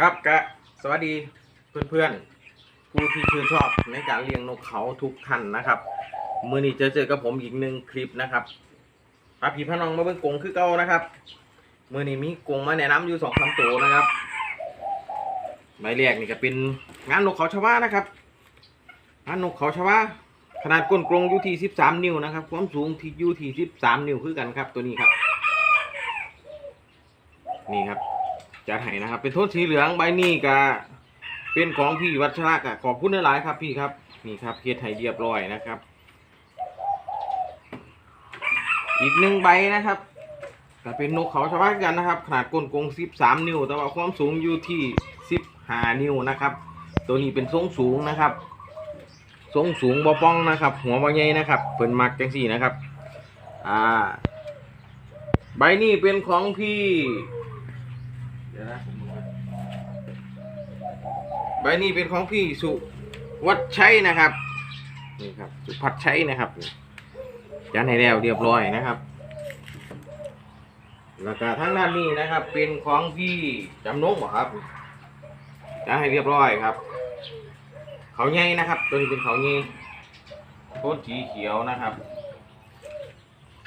ครับกะสวัสดีเพื่อนๆผู้ที่ชื่นชอบในการเลี้ยงนกเขาทุกท่านนะครับมื่อนี้เจอเจอกับผมอีกหนึ่งคลิปนะครับพาพี่พน้องมาเบิ่งกงคือเก่านะครับมื่อนี้มีกงมาแนะนำอยู่สองสามตัวนะครับใบแรกนี่ก็เป็นงานนกเขาชวานะครับงานนกเขาชวาขนาดก้นกรงอยู่ที่สิบสามนิ้วนะครับ ความสูงที่อยู่ที่สิบสามนิ้วคือกันครับตัวนี้ครับ นี่ครับ จัดให้นะครับ เป็นโทษสีเหลืองใบนี้ก็เป็นของพี่วัชระกะขอบคุณหลายๆครับพี่ครับนี่ครับเฮ็ดให้เรียบร้อยนะครับ อีกหนึ่งใบนะครับก็เป็นนกเขาชาวบ้านกันนะครับ ขนาดก้นกง13นิ้ว แต่ว่าความสูงอยู่ที่15นิ้วนะครับ ตัวนี้เป็นทรงสูงนะครับทรงสูงบ่ป้องนะครับ หัวบ่ใหญ่นะครับเพิ่นมักจังสี่นะครับ อ่า ใบนี้เป็นของพี่ ดี๋ยวนะผมดูก่อนใบนี้เป็นของพี่สุวัดชัยนะครับนี่ครับสุพัดชัยนะครับยันให้แล้วเรียบร้อยนะครับ แล้วก็ทั้งด้านนี้นะครับ เป็นของพี่จำนงบ่ครับยันให้เรียบร้อยครับ เขาใหญ่นะครับตัวนี้เป็นเขาใหญ่โทนสีเขียวนะครับ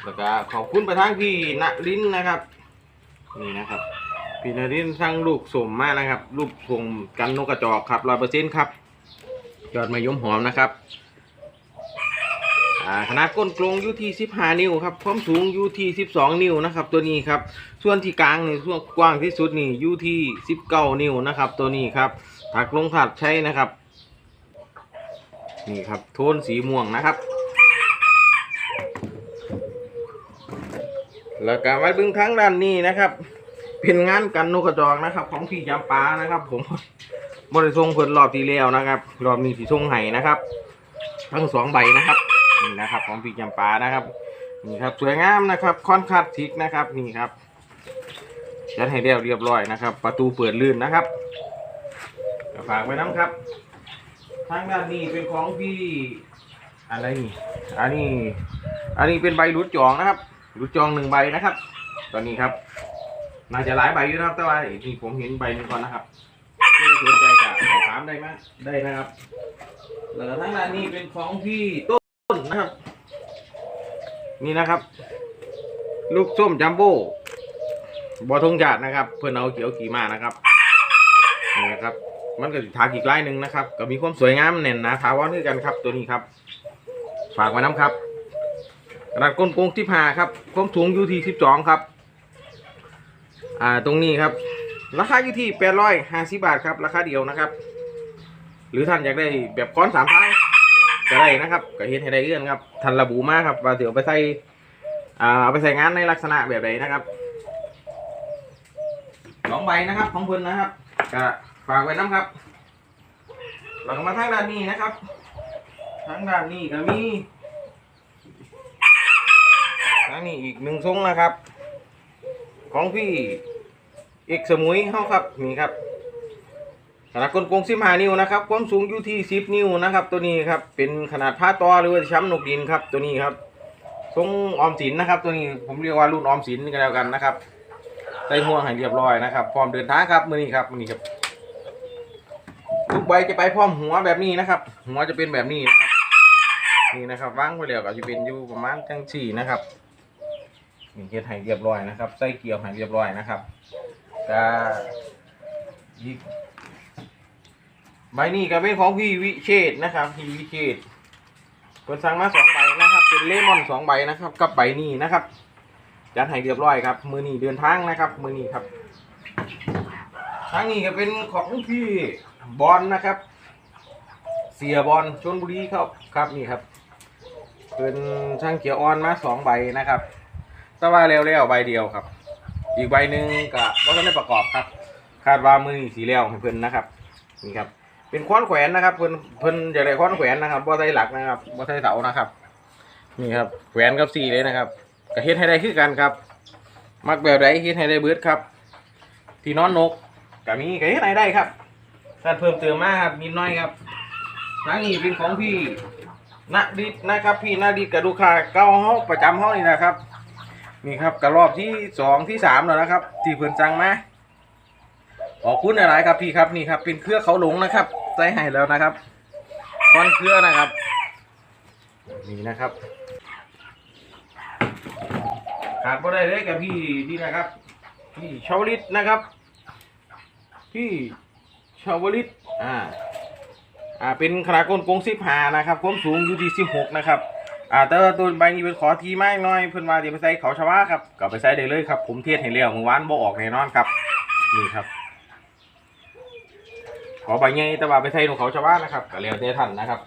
แล้วก็ขอบคุณไปทางพี่ณลินนะครับ นี่นะครับ พี่นรินทร์ทั้งลูกสมมากนะครับลูกสมกันนกกระจอกครับร้อยเปอร์เซ็นต์ครับยอดมะยมหอมนะครับขนาดก้นกลงอยู่ที่สิบห้านิ้วครับความสูงอยู่ที่สิบสองนิ้วนะครับ ตัวนี้ครับ ส่วนที่กลางนี่ส่วนกว้างที่สุดนี่อยู่ที่สิบเก้านิ้วนะครับ ตัวนี้ครับถักลงถัดใช้นะครับ นี่ครับโทนสีม่วงนะครับ แล้วก็ไว้เบึงทั้งด้านนี้นะครับ เป็นงานกันนกกระจอกนะครับ ของพี่จำปานะครับ ผมบริทรงเพิ่นรอบที่แล้วนะครับรอบนี้ที่ทรงไห้นะครับ ทั้งสองใบนะครับนี่นะครับ ของพี่จำปานะครับนี่ครับสวยงามนะครับคอนคาดทิกนะครับนี่ครับจัดให้เรียบเรียบร้อยนะครับ ประตูเปิดลื่นนะครับฝากไว้น้ำครับ ทางด้านนี้เป็นของพี่อะไรนี่อันนี้ อันนี้เป็นใบรุดจองนะครับรุดจองหนึ่งใบนะครับ ตอนนี้ครับ น่าจะหลายใบอยู่นะครับ แต่ว่าที่ผมเห็นใบหนึงก่อนนะครับที่สนใจกับสอบถามได้ไหมได้นะครับแล้วทั้งนั้นนี่เป็นของพี่ต้นนะครับ นี่นะครับ ลูกส้มจัมโบ้บอทงจาดนะครับ เพื่อนเอาเขียวขี่มานะครับนี่นะครับ มันก็สิทาอีกไลายหนึ่งนะครับ ก็มีความสวยงามเน่นนะทาวอนด้วยกันครับ ตัวนี้ครับ ฝากไว้น้ำครับขนาดก้นกงที่ผ่าครับความสูงอยู่ที่สิบสองครับ อ่าตรงนี้ครับ ราคาอยู่ที่แปดร้อยห้าสิบาทครับ ราคาเดียวนะครับ หรือท่านอยากได้แบบค้อนสามท้ายก็ได้นะครับก็เฮ็ดให้ได้เอื้อนครับท่านระบุมากครับว่าเดี๋ยวไปใส่อ่าเอาไปใส่งานในลักษณะแบบไหนนะครับสองใบนะครับ ของเพิ่นนะครับก็ฝากไว้น้ำครับเราก็มาทางด้านนี้นะครับทางด้านนี้ก็มีทางนี้อีกหนึ่งทรงนะครับ ของพี่ เอกสมุยเฮาครับนี่ครับขนาดกลกงสิบห้านิ้วนะครับ ความสูงอยู่ที่สิบนิ้วนะครับ ตัวนี้ครับเป็นขนาดผ้าตอหรือว่าช้ำนกดินครับ ตัวนี้ครับทรงออมสินนะครับ ตัวนี้ผมเรียกว่ารุ่นออมสินกันแล้วกันนะครับใส่ห่วงให้เรียบร้อยนะครับ พร้อมเดินทางครับมือนี้ครับมือนี้ครับลูกใบจะไปพร้อมหัวแบบนี้นะครับ หัวจะเป็นแบบนี้นะครับนี่นะครับวางไว้แล้วก็จะเป็นอยู่ประมาณจังสี่นะครับนี่เฮ็ดให้เรียบร้อยนะครับ ใส่เกลียวให้เรียบร้อยนะครับ ก็อีกใบนี้ก็เป็นของพี่วิเชษนะครับ พี่วิเชษเพิ่นสั่งมาสองใบนะครับ เป็นเลมอนสองใบนะครับ กับใบนี้นะครับจัดให้เรียบร้อยครับ มือนี้เดินทางนะครับ มือนี้ครับทางนี้ก็เป็นของพี่บอลนะครับ เสียบอลชนบุรีครับครับนี่ครับ เป็นช่างเขียวอ่อนมาสองใบนะครับ แต่ว่าเร็วๆใบเดียวครับ อีกใบหนึ่งกับว่าจะได้ประกอบครับ คาดว่ามือสีแล้วให้เพิ่นนะครับนี่ครับ เป็นค้อนแขวนนะครับ เพิ่นเพิ่นจะได้ค้อนแขวนนะครับบ่ใส่หลักนะครับบ่ใส่เสานะครับ นี่ครับแขวนกับสีเลยนะครับก็เฮ็ดให้ได้คือกันครับ มักแบบใดเฮ็ดให้ได้เบิดครับ ที่นอนนกก็มีก็เฮ็ดให้ได้ครับถ้าเพิ่มเติมมากครับมีน้อยครับทั้งนี้เป็นของพี่ณดิษนะครับ พี่ณดิษกับลูกค้าเก่าเฮาประจำเฮานี่นะครับ นี่ครับกระรอบที่สองที่สามแล้วนะครับ ที่เพิ่อนสั่งมาขอบคุณอะไรครับพี่ครับนี่ครับ เป็นเครือเขาหลงนะครับใส่ให้แล้วนะครับก้อนเครือนะครับ นี่นะครับขาดบ่ได้เลยกับพี่นี่นะครับ พี่ชาวลิตนะครับ พี่ชาวลิตอ่าอ่าเป็นขนาดก้นกงสิบหานะครับความสูงอยู่ที่สิบหกนะครับ อ่าแต่ว่าตัวใบนี้เป็นขอทีมากน้อยเพิ่นว่าเดี๋ยวไปใส่เขาชาวาครับก็ไปใส่ได้เลยครับ ผมเทศให้เลี้ยวเมื่อวานบ่ออกแน่นอนครับนี่ครับ ขอใบใหญ่แต่ว่าไปใส่ของเขาชาวานะครับก็แล้วแต่ท่านนะครับ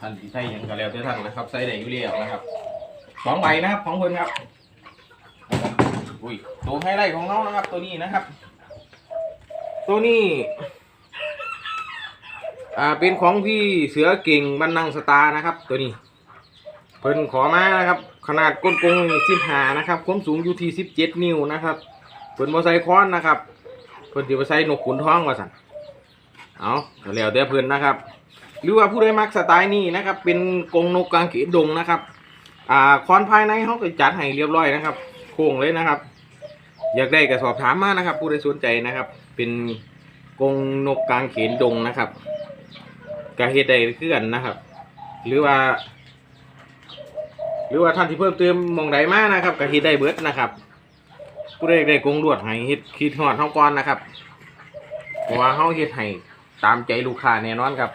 ท่านที่ใส่หยังก็แล้วแต่ท่านนะครับใส่ได้อยู่แล้วนะครับสองใบนะครับของเพิ่นครับอุ้ยตัวไฮไลท์ของน้องนะครับ ตัวนี้นะครับ ตัวนี้อ่าเป็นของพี่เสือเก่งบันนังสตาร์นะครับ ตัวนี้ เพิ่นขอมานะครับ ขนาดก้นกงสิบหานะครับความสูงอยู่ที่สิบเจ็ดนิ้วนะครับเพิ่นบอใส่ค้อนนะครับเพิ่นจะไปใส่นกขุนท้องว่าสั่นเอาแล้วแต่เพิ่นนะครับ หรือว่าผู้ใดมักสไตล์นี้นะครับ เป็นกรงนกกลางเขนดงนะครับ อ่าคอนภายในเขาก็จัดให้เรียบร้อยนะครับ โค้งเลยนะครับ อยากได้ก็สอบถามมานะครับ ผู้ใดสนใจนะครับ เป็นกรงนกกลางเขนดงนะครับกาเฮ็ดได้คือกันนะครับ หรือว่า หรือว่าท่านที่เพิ่มเติมมองใดมานะครับก็เฮ็ดได้เบิดนะครับ ผู้ใดอยากได้กรงลวดให้เฮ็ดคิดฮอดเฮาก่อนนะครับเพราะว่าเฮาเฮ็ดให้ตามใจลูกค้าแน่นอนครับ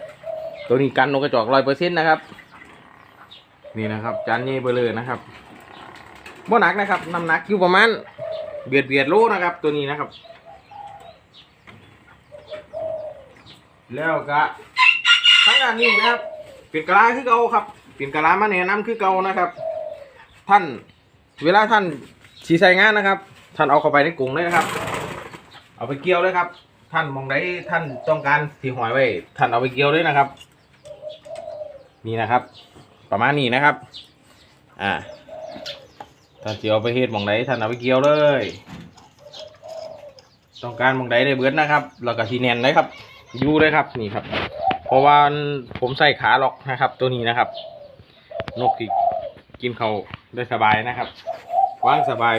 ตัวนี้กันนกกระจอก100%นต์นะครับ นี่นะครับจานนี้เบลเลยนะครับบ่หนักนะครับน้ำหนักอยู่ประมาณเบียดเบียดโลนะครับ ตัวนี้นะครับ แล้วก็ทั้งอันนี้นะครับเปลี่ยนกะลาคือเกาครับ ปลี่ยนกะลามาแนะนำคือเก่านะครับ ท่านเวลาท่านสีใส่งานนะครับ ท่านเอาเข้าไปในกรงเลยนะครับ เอาไปเกี่ยวเลยครับ ท่านมองไดท่านต้องการสีหอยไว้ ท่านเอาไปเกี่ยวเลยนะครับ นี่นะครับ ประมาณนี้นะครับ อ่าท่านสิเอาไปเฮ็ดมองใดท่านเอาไปเกี่ยวเลย ต้องการมองใดได้เบิดนะครับ แล้วก็ทีแนนเลยครับยู่เลยครับนี่ครับ เพราะว่าผมใส่ขาล็อกนะครับ ตัวนี้นะครับ นกที่กินเขาได้สบายนะครับ ว่างสบาย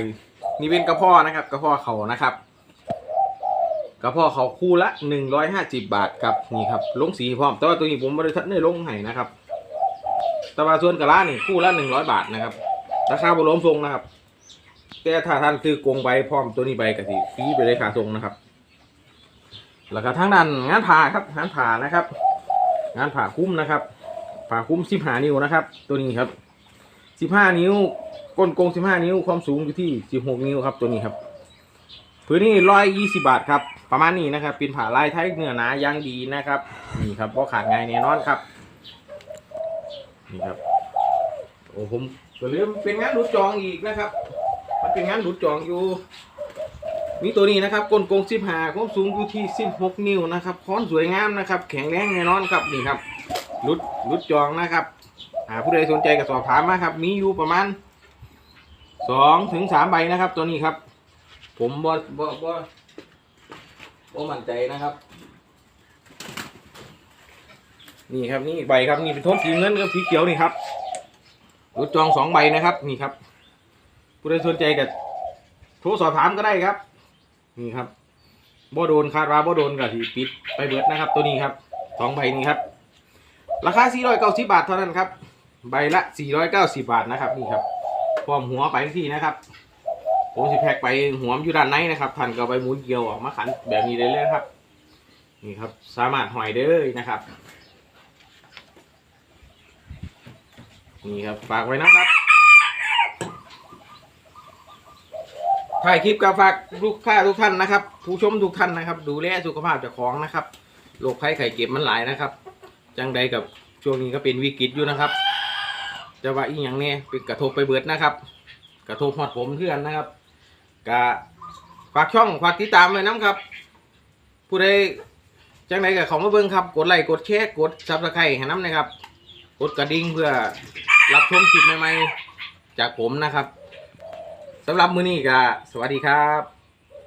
นี่เป็นกระเพาะนะครับ กระเพาะเขานะครับ กระเพาะเขาคู่ละหนึ่งร้อยห้าสิบบาทครับนี่ครับลงสีพร้อมแต่ว่าตัวนี้ผมบริษัทได้ลงให้นะครับแต่ว่าส่วนกระลานี่คู่ละหนึ่งร้อยบาทนะครับราคาบรมทรงนะครับ แต่ถ้าท่านซื้อกงใบพร้อมตัวนี้ใบกะทิฟรีไปเลยขาทรงนะครับ แล้วก็ทางด้านงานผ่าครับงานผ่านะครับ งานผ่าคุ้มนะครับ ผ่าคุ้มสิบห้านิ้วนะครับ ตัวนี้ครับสิบห้านิ้วก้นกงสิบห้านิ้วความสูงอยู่ที่สิบหกนิ้วครับตัวนี้ครับพื้นที่ร้อยยี่สิบาทครับประมาณนี้นะครับเป็นผ่าลายไทยเนื้อหนาย่างดีนะครับนี่ครับเพราะขาดง่ายแน่นอนครับนี่ครับโอ้ผมก็ลืมเป็นงานหลุดจองอีกนะครับ มันเป็นงานหลุดจองอยู่มีตัวนี้นะครับกลโกงสิบหาความสูงอยู่ที่สิบหกนิ้วนะครับค้อนสวยงามนะครับ แข็งแรงแน่นอนครับนี่ครับหลุด หลุดจองนะครับ หาผู้ใดสนใจก็สอบถามมาครับ มีอยู่ประมาณสองถึงสามใบนะครับ ตัวนี้ครับ ผมบ่บ่บ่บ่มั่นใจนะครับ นี่ครับนี่อีกใบครับนี่เป็นโทนสีเงินกับสีเขียวนี่ครับรถจองสองใบนะครับ นี่ครับ ผู้ใดสนใจก็โทรสอบถามก็ได้ครับ นี่ครับบ่โดนคาดว่าบ่โดนก็ที่ปิดไปเบิดนะครับ ตัวนี้ครับสองใบนี้ครับ ราคา 490 บาทเท่านั้นครับ ใบละ 490 บาทนะครับนี่ครับพร้อมหัวไปที่นะครับ ผมสิแพ็กไปหัวมอยู่ด้านในนะครับท่านก็ไปหมุนเกลียวออกมาขันแบบนี้เลยเลยครับ นี่ครับสามารถหอยได้เลยนะครับนี่ครับฝากไว้นะครับถ่ายคลิปกับฝากลูกค้าทุกท่านนะครับ ผู้ชมทุกท่านนะครับ ดูแลสุขภาพเจ้าของนะครับโรคภัยไข้เจ็บมันหลายนะครับ จังใดกับช่วงนี้ก็เป็นวิกฤตอยู่นะครับ จะว่าอีกอย่างเนี้เป็นกระทบไปเบิดนะครับ กระทบหอดผมเพื่อนนะครับกะฝากช่องฝากติดตามไว้น้ำครับ ผู้ใดจังใดกับเขามาเบิ่งครับ กดไลค์กดแชร์กดซับสไครต์ให้น้ำนะครับ กดกระดิ่งเพื่อรับชมคลิปใหม่ๆจากผมนะครับสำหรับมือนี้ก็สวัสดีครับ